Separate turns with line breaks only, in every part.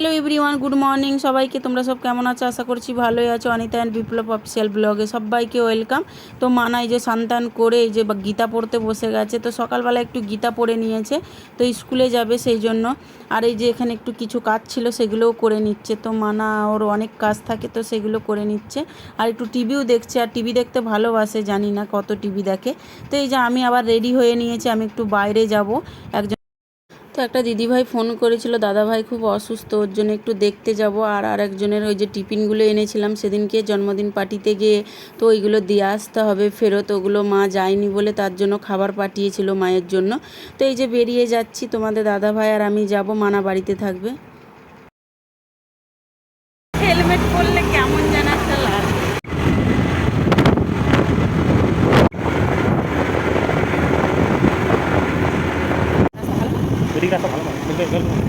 Hello everyone good morning সবাইকে তোমরা সব কেমন আছো? আশা করছি ভালোই আছো। অনিতা অ্যান্ড বিপ্লব অফিসিয়াল ব্লগে সবাইকে ওয়েলকাম তো মানা এই যে সন্তান করে এই যে গীতা পড়তে বসে গেছে, তো সকালবেলা একটু গীতা পড়ে নিয়েছে, তো স্কুলে যাবে সেই জন্য। আর এই যে এখানে একটু কিছু কাজ ছিল সেগুলোও করে নিচ্ছে। তো মানা ওর অনেক কাজ থাকে, তো সেগুলো করে নিচ্ছে। আর একটু টিভিও দেখছে, আর টিভি দেখতে ভালোবাসে, জানি না কত টিভি দেখে। তো এই যে আমি আবার রেডি হয়ে নিয়েছি, আমি একটু বাইরে যাব। একজন তো একটা দিদিভাই ফোন করেছিল, দাদাভাই খুব অসুস্থ, ওর জন্য একটু দেখতে যাব। আর আরেকজনের ওই যে টিফিনগুলো এনেছিলাম, সেদিনকে জন্মদিন পার্টিতে গিয়ে তো ওইগুলো দিয়ে আসতে হবে, ফেরত ওগুলো মা যায়নি বলে তার জন্য খাবার পাঠিয়েছিল মায়ের জন্য। তো এই যে বেরিয়ে যাচ্ছি, তোমাদের দাদাভাই আর আমি যাব, মানা বাড়িতে থাকবে। হেলমেট পরলে কেমন
এদিকে আসা ভালো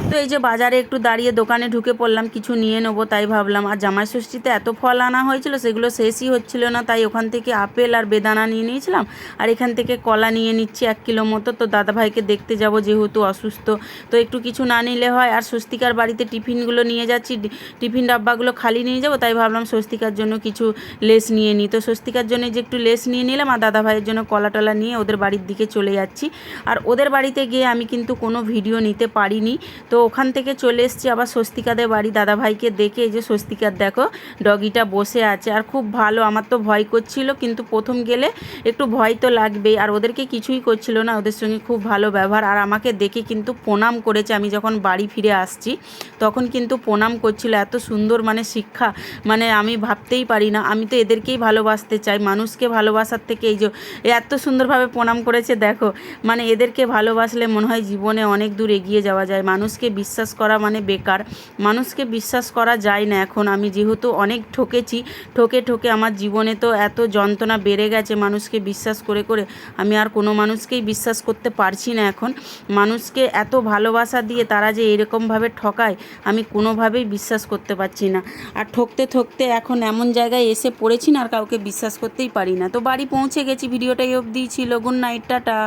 তো এই যে বাজারে একটু দাঁড়িয়ে দোকানে ঢুকে পড়লাম, কিছু নিয়ে নেব তাই ভাবলাম। আর জামাই ষষ্ঠীতে এত ফল আনা হয়েছিল, সেগুলো শেষই হচ্ছিল না, তাই ওখান থেকে আপেল আর বেদানা নিয়ে নিয়েছিলাম। আর এখান থেকে কলা নিয়ে নিচ্ছি এক কিলো মতো। তো দাদাভাইকে দেখতে যাব, যেহেতু অসুস্থ। তো একটু কিছু না নিলে হয়। আর স্বস্তিকার বাড়িতে টিফিনগুলো নিয়ে যাচ্ছি। টিফিন ডাব্বাগুলো খালি নিয়ে যাব, তাই ভাবলাম স্বস্তিকার জন্য কিছু লেস নিয়ে নিই। তো স্বস্তিকার জন্য যে একটু লেস নিয়ে নিলাম, আর দাদাভাইয়ের জন্য কলা টলা নিয়ে ওদের বাড়ির দিকে চলে যাচ্ছি। আর ওদের বাড়িতে গিয়ে আমি কিন্তু কোনো ভিডিও নিতে পারিনি তো ওখান থেকে চলে এসছি আবার স্বস্তিকাদের বাড়ি। দাদাভাইকে দেখে এই যে, স্বস্তিকার, দেখো, ডগিটা বসে আছে আর খুব ভালো। আমার তো ভয় করছিল, কিন্তু প্রথম গেলে একটু ভয় তো লাগবেই। আর ওদেরকে কিছুই করছিল না। ওদের সঙ্গে খুব ভালো ব্যবহার। আর আমাকে দেখে কিন্তু প্রণাম করেছে। আমি যখন বাড়ি ফিরে আসছি, তখন কিন্তু প্রণাম করছিল। এত সুন্দর মানে শিক্ষা। মানে আমি ভাবতেই পারি না। আমি তো এদেরকেই ভালোবাসতে চাই। মানুষকে ভালোবাসার থেকে এই যে, এত সুন্দরভাবে প্রণাম করেছে, দেখো। মানে এদেরকে ভালোবাসলে মনে হয় জীবনে অনেক দূর এগিয়ে যাওয়া যায়। মানুষকে বিশ্বাস করা মানে বেকার। মানুষকে বিশ্বাস করা যায় না এখন। আমি যেহেতু অনেক ঠকেছি, ঠকে ঠকে আমার জীবনে তো এত যন্ত্রণা বেড়ে গেছে মানুষকে বিশ্বাস করে করে। আমি আর কোনো মানুষকেই বিশ্বাস করতে পারছি না এখন। মানুষকে এত ভালোবাসা দিয়ে তারা যে এরকমভাবে ঠকায়, আমি কোনোভাবেই বিশ্বাস করতে পারছি না। আর ঠকতে ঠকতে এখন এমন জায়গায় এসে পড়েছি না আর কাউকে বিশ্বাস করতেই পারি না। তো বাড়ি পৌঁছে গেছি। ভিডিওটাই অবধি ছিল। Good night, tata.